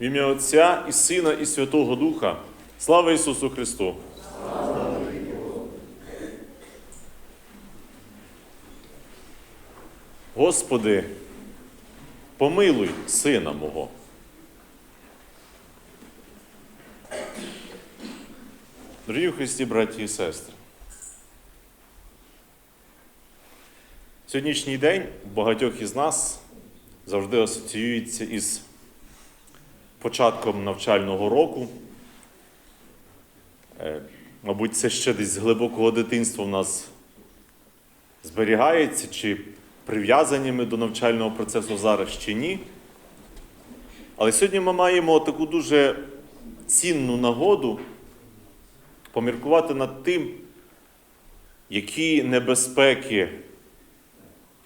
В ім'я Отця і Сина, і Святого Духа. Слава Ісусу Христу! Господи, помилуй Сина мого. Дорогі Христі, браті і сестри. Сьогоднішній день багатьох із нас завжди асоціюється із початком навчального року. Е, Мабуть, це ще десь з глибокого дитинства в нас зберігається, чи прив'язані ми до навчального процесу зараз чи ні. Але сьогодні ми маємо таку дуже цінну нагоду поміркувати над тим, які небезпеки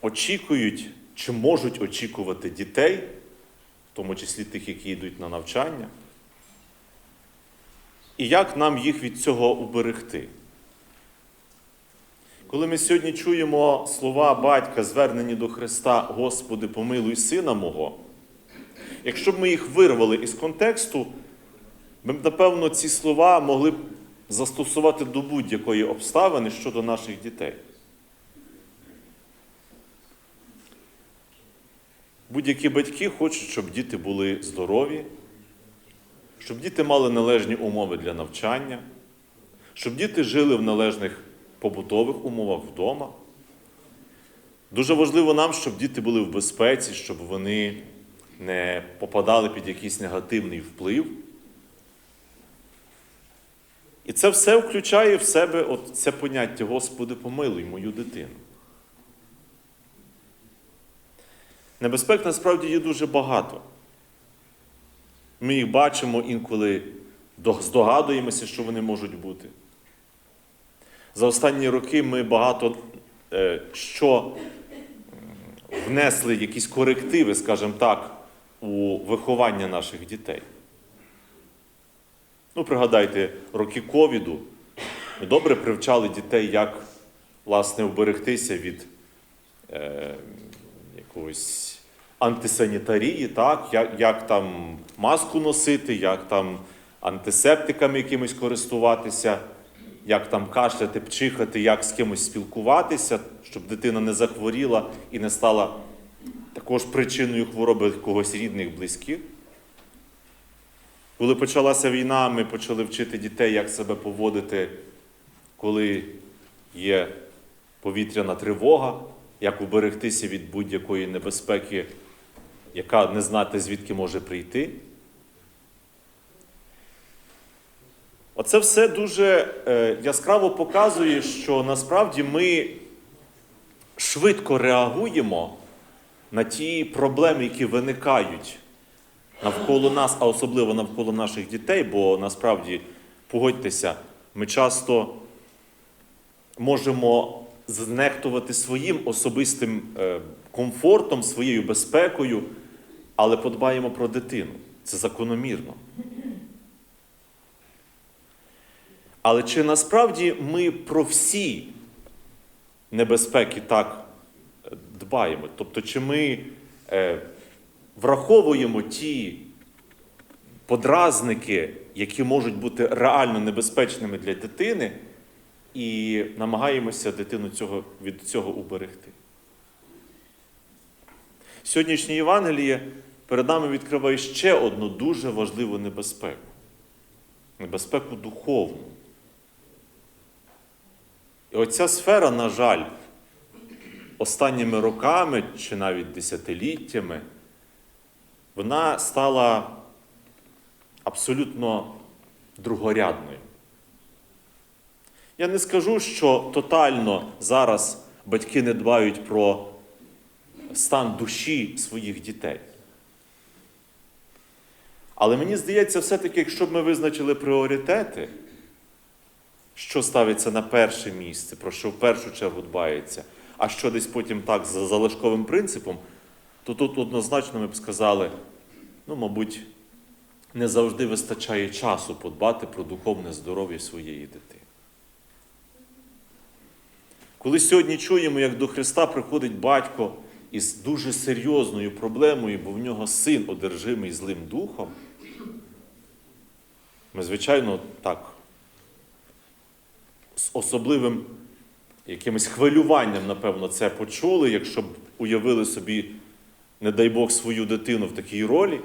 очікують чи можуть очікувати дітей, тому числі тих, які йдуть на навчання, і як нам їх від цього уберегти. Коли ми сьогодні чуємо слова батька, звернені до Христа, Господи, помилуй сина мого, якщо б ми їх вирвали із контексту, ми б, напевно, ці слова могли б застосувати до будь-якої обставини щодо наших дітей. Будь-які батьки хочуть, щоб діти були здорові, щоб діти мали належні умови для навчання, щоб діти жили в належних побутових умовах вдома. Дуже важливо нам, щоб діти були в безпеці, щоб вони не попадали під якийсь негативний вплив. І це все включає в себе от це поняття Господи, помилуй мою дитину. Небезпек насправді є дуже багато. Ми їх бачимо інколи здогадуємося, що вони можуть бути. За останні роки ми багато е, що внесли якісь корективи, скажімо так, у виховання наших дітей. Ну, пригадайте, роки ковіду ми добре привчали дітей, як, власне, вберегтися від якоїсь антисанітарії, так? Як, як там маску носити, як там антисептиками якимось користуватися, як там кашляти, пчихати, як з кимось спілкуватися, щоб дитина не захворіла і не стала також причиною хвороби когось рідних, близьких. Коли почалася війна, ми почали вчити дітей, як себе поводити, коли є повітряна тривога, як уберегтися від будь-якої небезпеки, яка не знати, звідки може прийти. Оце все дуже е, яскраво показує, що насправді ми швидко реагуємо на ті проблеми, які виникають навколо нас, а особливо навколо наших дітей, бо насправді, погодьтеся, ми часто можемо знехтувати своїм особистим е, комфортом, своєю безпекою, але подбаємо про дитину. Це закономірно. Але чи насправді ми про всі небезпеки так е, дбаємо? Тобто, чи ми е, враховуємо ті подразники, які можуть бути реально небезпечними для дитини, і намагаємося дитину цього, від цього уберегти. Сьогоднішнє Євангеліє перед нами відкриває ще одну дуже важливу небезпеку небезпеку духовну. І оця сфера, на жаль, останніми роками чи навіть десятиліттями, вона стала абсолютно другорядною. Я не скажу, що тотально зараз батьки не дбають про стан душі своїх дітей. Але мені здається, все-таки, якщо б ми визначили пріоритети, що ставиться на перше місце, про що в першу чергу дбається, а що десь потім так за залишковим принципом, то тут однозначно ми б сказали, ну, мабуть, не завжди вистачає часу подбати про духовне здоров'я своєї дитини. Коли сьогодні чуємо, як до Христа приходить батько із дуже серйозною проблемою, бо в нього син одержимий злим духом, Ми, звичайно, так, з особливим якимось хвилюванням, напевно, це почули, якщо б уявили собі, не дай Бог, свою дитину в такій ролі.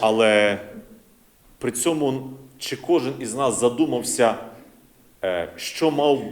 Але при цьому чи кожен із нас задумався, що мав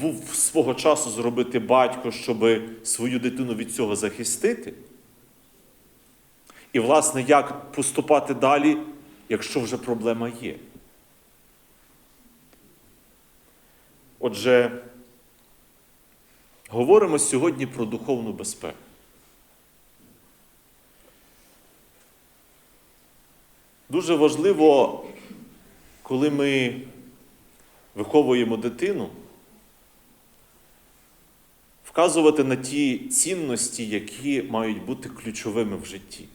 був свого часу зробити батько, щоб свою дитину від цього захистити? І, власне, як поступати далі, якщо вже проблема є? Отже, говоримо сьогодні про духовну безпеку. Дуже важливо, коли ми виховуємо дитину, вказувати на ті цінності, які мають бути ключовими в житті.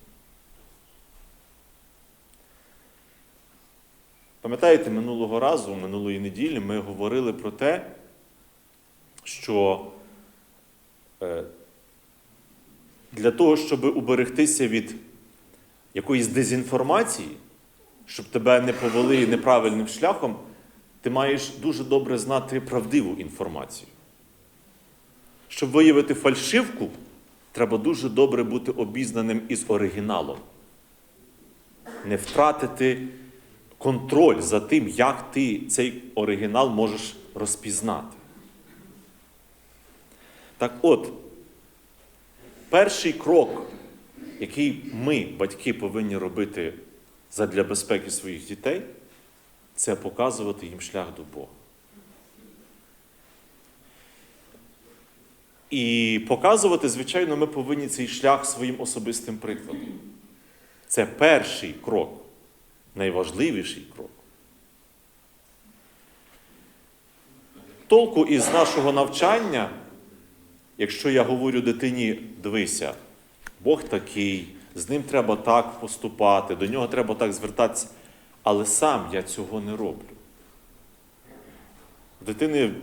Пам'ятаєте, минулого разу, минулої неділі, ми говорили про те, що е, для того, щоб уберегтися від якоїсь дезінформації, щоб тебе не повели неправильним шляхом, ти маєш дуже добре знати правдиву інформацію. Щоб виявити фальшивку, треба дуже добре бути обізнаним із оригіналом. Не втратити контроль за тим, як ти цей оригінал можеш розпізнати. Так от, перший крок, який ми, батьки, повинні робити задля безпеки своїх дітей, це показувати їм шлях до Бога. І показувати, звичайно, ми повинні цей шлях своїм особистим прикладом. Це перший крок, найважливіший крок. Толку із нашого навчання, якщо я говорю дитині, дивися, Бог такий, з ним треба так поступати, до нього треба так звертатися, але сам я цього не роблю. В дитини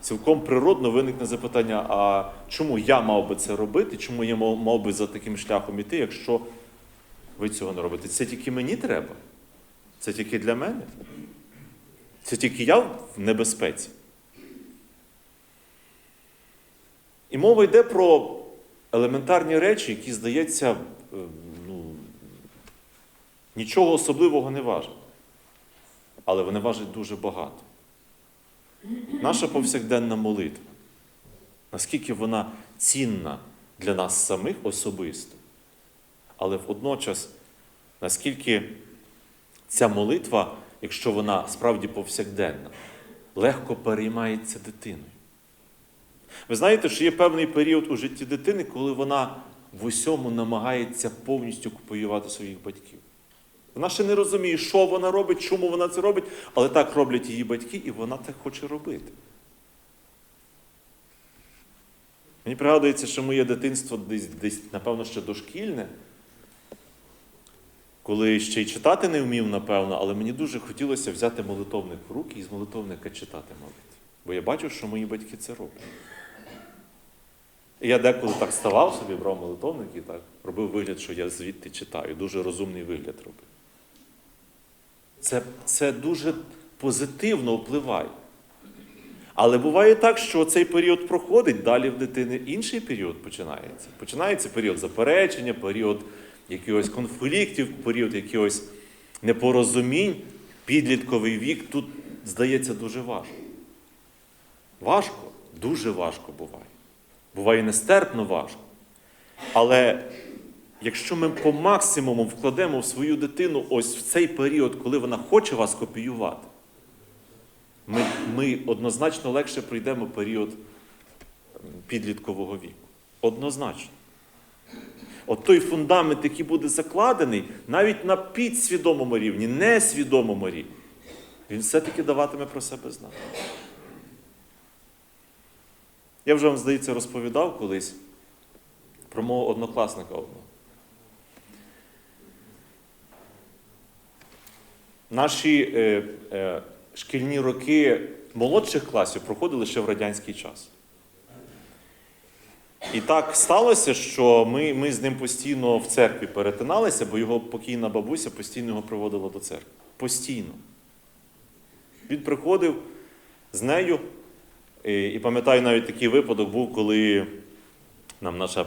цілком природно виникне запитання, а чому я мав би це робити, чому я мав, мав би за таким шляхом іти, якщо ви цього не робите? Це тільки мені треба? Це тільки для мене? Це тільки я в небезпеці. І мова йде про елементарні речі, які, здається, е, ну, нічого особливого не важать. Але вони важать дуже багато. Наша повсякденна молитва, наскільки вона цінна для нас самих особисто, але водночас, наскільки ця молитва, якщо вона справді повсякденна, легко переймається дитиною. Ви знаєте, що є певний період у житті дитини, коли вона в усьому намагається повністю копіювати своїх батьків. Вона ще не розуміє, що вона робить, чому вона це робить, але так роблять її батьки, і вона так хоче робити. Мені пригадується, що моє дитинство десь, десь напевно, ще дошкільне, коли ще й читати не вмів, напевно, але мені дуже хотілося взяти молитовник в руки і з молитовника читати молитву. Бо я бачив, що мої батьки це роблять. І я деколи так ставав собі, брав молитовник і так робив вигляд, що я звідти читаю. Дуже розумний вигляд робив. Це, це дуже позитивно впливає. Але буває так, що цей період проходить, далі в дитини інший період починається. Починається період заперечення, період якихось конфліктів, період якихось непорозумінь, підлітковий вік. Тут, здається, дуже важко. Важко, дуже важко буває. Буває нестерпно важко. Але якщо ми по максимуму вкладемо в свою дитину ось в цей період, коли вона хоче вас копіювати, ми, ми однозначно легше пройдемо період підліткового віку. Однозначно. От той фундамент, який буде закладений, навіть на підсвідомому рівні, несвідомому рівні, він все-таки даватиме про себе знати. Я вже вам, здається, розповідав колись про мого однокласника одного. Наші е, е, шкільні роки молодших класів проходили ще в радянський час. І так сталося, що ми, ми з ним постійно в церкві перетиналися, бо його покійна бабуся постійно його приводила до церкви. Постійно. Він приходив з нею. І, і пам'ятаю, навіть такий випадок був, коли нам наша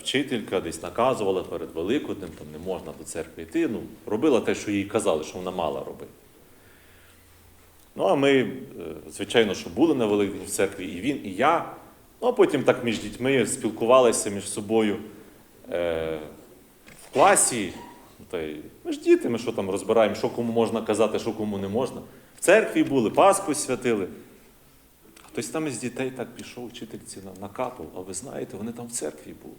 вчителька десь наказувала перед Великоднем, там не можна до церкви йти. Ну, робила те, що їй казали, що вона мала робити. Ну, а ми, е, звичайно, що були на Великдень в церкві, і він, і я. Ну, а потім так між дітьми спілкувалися між собою е, в класі. Ну, Та й ми ж діти, ми що там розбираємо, що кому можна казати, що кому не можна. В церкві були, Пасху святили. Хтось там із дітей так пішов, вчительці на- накапав, а ви знаєте, вони там в церкві були.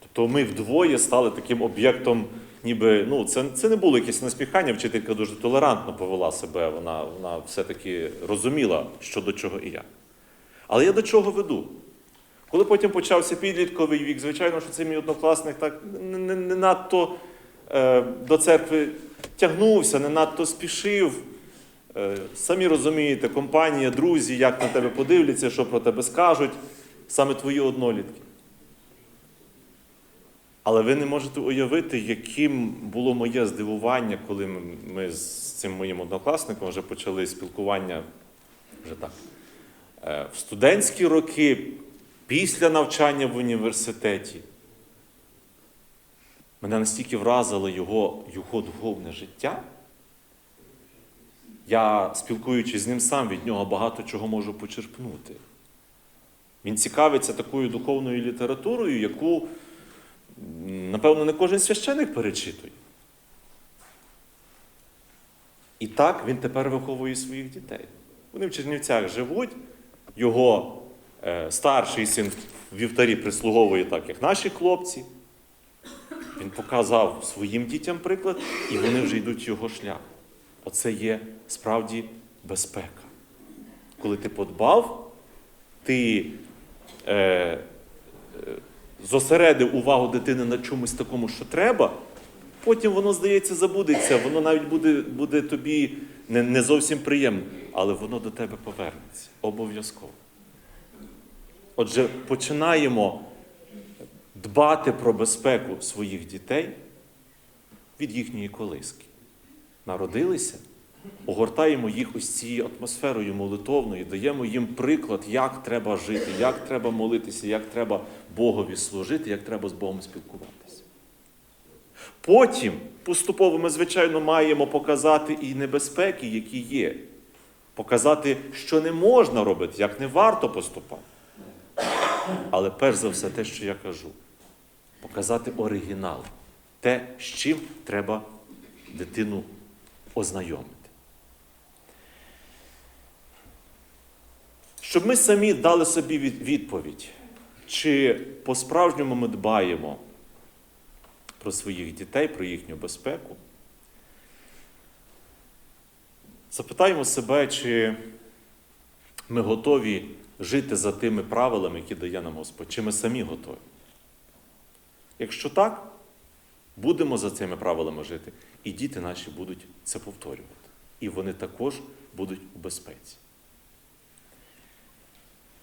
Тобто ми вдвоє стали таким об'єктом, ніби ну, це, це не було якесь наспіхання, вчителька дуже толерантно повела себе, вона, вона все-таки розуміла, що до чого і я. Але я до чого веду? Коли потім почався підлітковий вік, звичайно, що цей мій однокласник так не, не, не надто е, до церкви тягнувся, не надто спішив. Е, самі розумієте, компанія, друзі, як на тебе подивляться, що про тебе скажуть, саме твої однолітки. Але ви не можете уявити, яким було моє здивування, коли ми- з цим моїм однокласником вже почали спілкування вже так. е, В студентські роки, після навчання в університеті, мене настільки вразило його, його духовне життя. Я, спілкуючись з ним сам, від нього багато чого можу почерпнути. Він цікавиться такою духовною літературою, яку, напевно, не кожен священик перечитує. І так він тепер виховує своїх дітей. Вони в Чернівцях живуть, його е, старший син в вівтарі прислуговує так, як наші хлопці. Він показав своїм дітям приклад, і вони вже йдуть його шлях. Оце є справді безпека. Коли ти подбав, ти е, е, зосередив увагу дитини на чомусь такому, що треба, потім воно, здається, забудеться, воно навіть буде, буде тобі не, не зовсім приємно, але воно до тебе повернеться. Обов'язково. Отже, починаємо дбати про безпеку своїх дітей від їхньої колиски. Народилися, огортаємо їх ось цією атмосферою молитовною, даємо їм приклад, як треба жити, як треба молитися, як треба Богові служити, як треба з Богом спілкуватися. Потім поступово ми, звичайно, маємо показати і небезпеки, які є, показати, що не можна робити, як не варто поступати. Але перш за все, те, що я кажу, показати оригінал, те, з чим треба дитину ознайомити. Щоб ми самі дали собі відповідь, чи по-справжньому ми дбаємо про своїх дітей, про їхню безпеку. Запитаємо себе, чи ми готові жити за тими правилами, які дає нам Господь, чи ми самі готові. Якщо так, будемо за цими правилами жити, і діти наші будуть це повторювати. І вони також будуть у безпеці.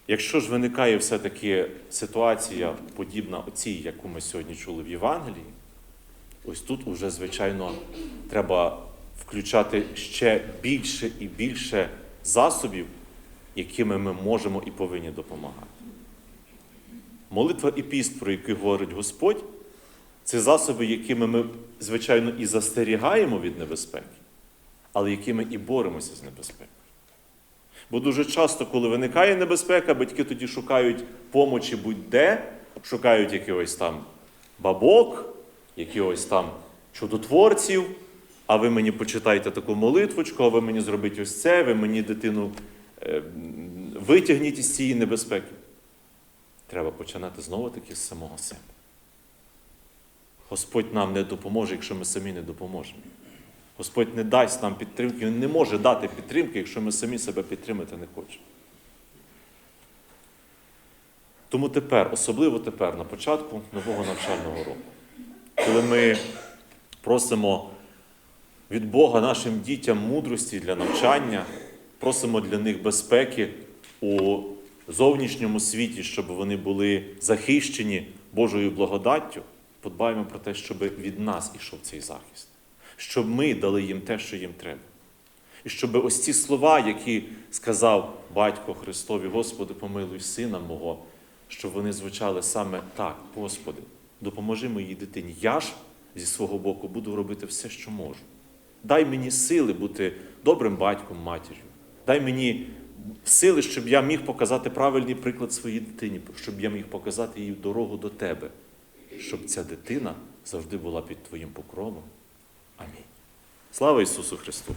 Якщо ж виникає все-таки ситуація, подібна оцій, яку ми сьогодні чули в Євангелії, ось тут уже, звичайно, треба включати ще більше і більше засобів, якими ми можемо і повинні допомагати. Молитва і піст, про які говорить Господь, це засоби, якими ми, звичайно, і застерігаємо від небезпеки, але якими і боремося з небезпекою. Бо дуже часто, коли виникає небезпека, батьки тоді шукають помочі будь-де, шукають якихось там бабок, якихось там чудотворців, а ви мені почитайте таку молитвочку, а ви мені зробіть ось це, ви мені дитину е, витягніть із цієї небезпеки. Треба починати знову-таки з самого себе. Господь нам не допоможе, якщо ми самі не допоможемо. Господь не дасть нам підтримки, Він не може дати підтримки, якщо ми самі себе підтримати не хочемо. Тому тепер, особливо тепер, на початку нового навчального року, коли ми просимо від Бога нашим дітям мудрості для навчання, просимо для них безпеки у зовнішньому світі, щоб вони були захищені Божою благодаттю, подбаємо про те, щоб від нас ішов цей захист, щоб ми дали їм те, що їм треба. І щоб ось ці слова, які сказав батько Христові, Господи, помилуй сина мого, щоб вони звучали саме так, Господи, допоможи моїй дитині. Я ж зі свого боку буду робити все, що можу. Дай мені сили бути добрим батьком, матір'ю. Дай мені сили, щоб я міг показати правильний приклад своїй дитині, щоб я міг показати їй дорогу до тебе, щоб ця дитина завжди була під Твоїм покровом. Амінь. Слава Ісусу Христу!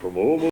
Промовимо